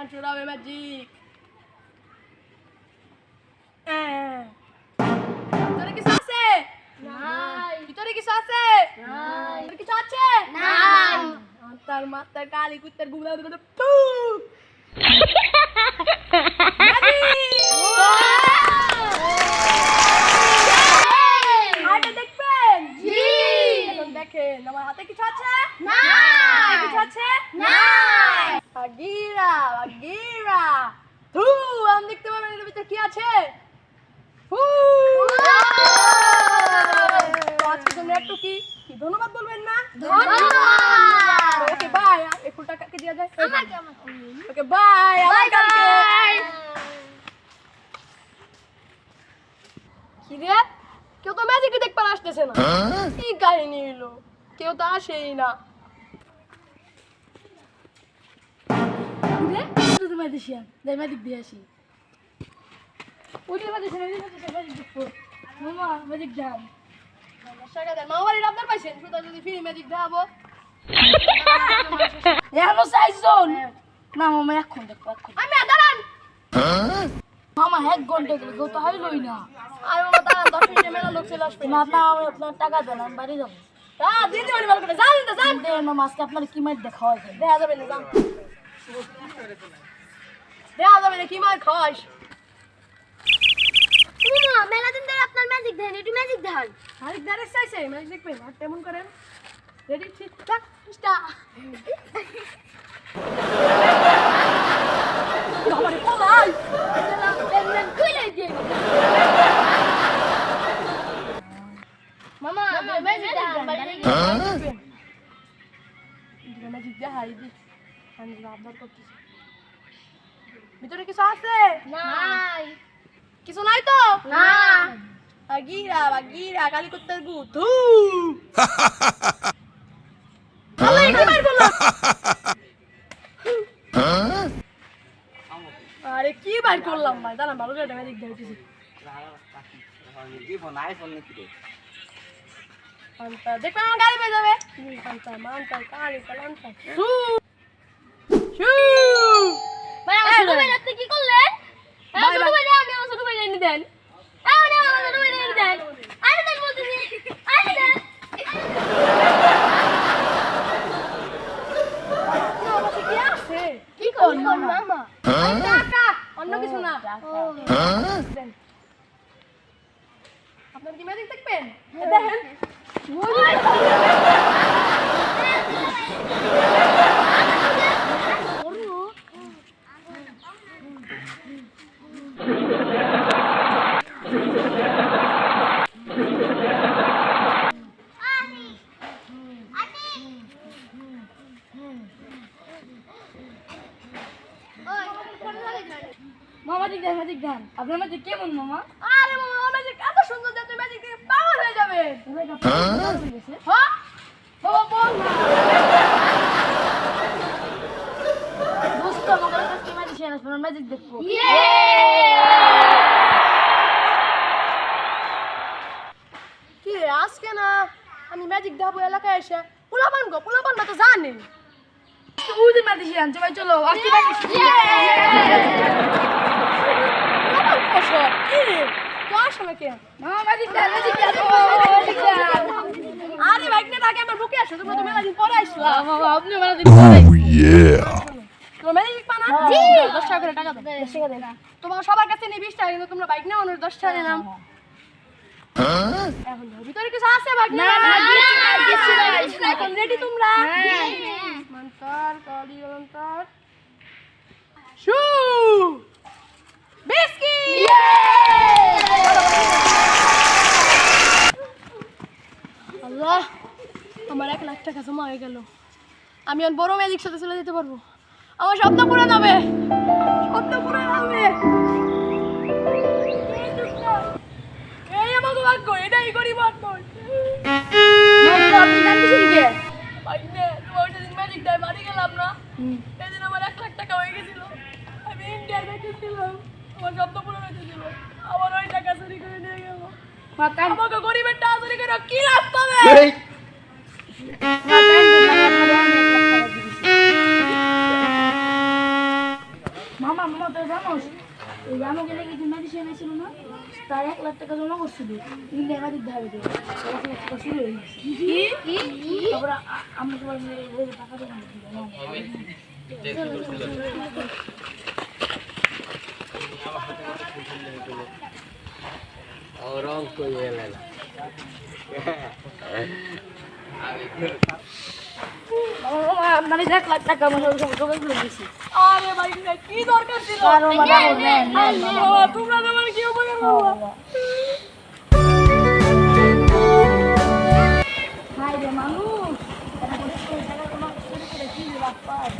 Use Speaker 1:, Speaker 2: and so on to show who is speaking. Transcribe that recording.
Speaker 1: গান শোনাবে ম্যাজিক তোরে কিছু আছে
Speaker 2: নাই
Speaker 1: তোরে কিছু আছে
Speaker 2: নাই
Speaker 1: তোরে কিছু আছে নাই তার কালি কুত্তার গুবলা গুবলা আজকে একটু কি কি ধন্যবাদ বলবেন না?
Speaker 2: ধন্যবাদ!
Speaker 1: ওকে বাই এই ফুলটা কাকে দেওয়া যায়?
Speaker 2: আমাকে আমাকে।
Speaker 1: ওকে বাই আবার কালকে। কি রে কেউ তো ম্যাজিক দেখবার আসতেছে না। কি কাহিনী হলো কেউ তো আসেই না। রে ম্যাজিক দিয়ে আসি।
Speaker 3: না মামা এখন দেখব এখন
Speaker 1: আমি দাঁড়ান
Speaker 3: মামা এক ঘণ্টা গেলে কেউ তো হইলই না
Speaker 1: আর মামা দাঁড়ান দশ মিনিটে মেলা লোক চলে আসবে
Speaker 3: না না আমি আপনার টাকা দেন আমি বাড়ি যাব
Speaker 1: হ্যাঁ দিদি মানে ভালো করে জান তো জান
Speaker 3: দেন না মাছকে আপনার কি মাইট দেখা হয়
Speaker 1: দেখা যাবে না জান দেখা যাবে না কি মার খাওয়াস
Speaker 2: মামা মেলা দিন ধরে আপনার ম্যাজিক দেন একটু ম্যাজিক দেন
Speaker 1: আরেক দাঁড়ে চাইছে ম্যাচ দেখবেন আর তেমন করেন। রেডি ঠিক থাক
Speaker 2: মামা ম্যাজিক
Speaker 1: ম্যাজিক দেখাই দি আমি আবদার করতেছি। ভিতরে কিছু আছে?
Speaker 2: নাই।
Speaker 1: কিছু নাই তো?
Speaker 2: না।
Speaker 1: Bagira, bagira, kali ko tagu. Tu! Allah, কি বার করলাম? আরে কি বার করলাম ভাই? দাঁড়ান ভালো করে ম্যাজিক দেখতেছি পান্তা দেখবেন আমার গাড়ি পেয়ে যাবে। পান্তা মান্তা শু শু
Speaker 2: ভাই আমার ছোট ভাই আপনি কি করলেন? আমার ছোট ভাই আমি আমার ছোট ভাই এনে দেন আমি আমার ছোট ভাই এনে দেন আরে দেন বলতেছি আরে দেন
Speaker 1: কি আছে
Speaker 2: করলেন মামা
Speaker 1: অন্য কিছু না। আপনার কি ম্যাজিক দেখবেন দেখেন
Speaker 3: মামা দিক দেন ম্যাজিক দেন আপনার ম্যাজিক কেমন মামা
Speaker 1: আরে মামা ম্যাজিক এত সুন্দর যে আপনি ম্যাজিক দেখে পাগল হয়ে যাবেন হ্যাঁ? বাবা বল না
Speaker 3: দোস্ত আমার কাছে ম্যাজিক শেয়ার আসবে ম্যাজিক দেখব।
Speaker 1: কি আজকে না আমি ম্যাজিক দেখাবো এলাকায় এসে? পোলাপান গো পোলাপান না তো জানে।
Speaker 3: ম্যাজিক চলো আজকে ম্যাজিক
Speaker 4: Oh yeah.
Speaker 1: তোমরা তোমার সবার কাছে নিয়ে বিশ টাকা কিন্তু তোমরা বাইক নেওয়া দশ টাকা নিলাম। ভিতরে কিছু আছে বাইক রেডি তোমরা?
Speaker 3: হ্যাঁ।
Speaker 1: মন্তর কালি মন্তর শু! বিস্কি আল্লাহ আমার এক লাখ টাকা জমা হয়ে গেল। আমি আর বড় ম্যাজিক সাথে চলে যেতে পারব। আমার স্বপ্ন পূরণ হবে। স্বপ্ন পূরণ হবে। এই আমাকে ভাগ্য এটাই করি তোমার সেদিন ম্যাজিক দেয় গেলাম না। সেদিন আমার এক লাখ টাকা হয়ে গেছিল। আমি ইন্ডিয়া দেখেছিলাম আমার স্বপ্ন পূরণ হয়েছিল আমার ওই টাকা চুরি করে নিয়ে গেল। আমাকে গরিবের টাকা চুরি করে কি লাভ পাবে?
Speaker 3: মামা মামা তো জানোস? এই আমাকে লেগে যে মেডিসিন এনেছিল না তার এক লাখ টাকা জমা করছিল। ইন্ডিয়া কাজের ধারে দিয়ে এক টাকা শুরু হয়ে গেছে তারপরে আমরা সবাই মিলে টাকা জমা দিলাম
Speaker 4: রং কই এলে না।
Speaker 3: আপনার এক লাখ টাকা আমার সব জমা করে দিয়েছি
Speaker 1: আরে ভাই কি দরকার ছিল?
Speaker 3: আর নাম নেন
Speaker 1: বাবা, তোমরা আমার কি উপকার করব
Speaker 3: হাই রে মানুষ এটা করে টাকা জমা করে করে কি লাভ পায়?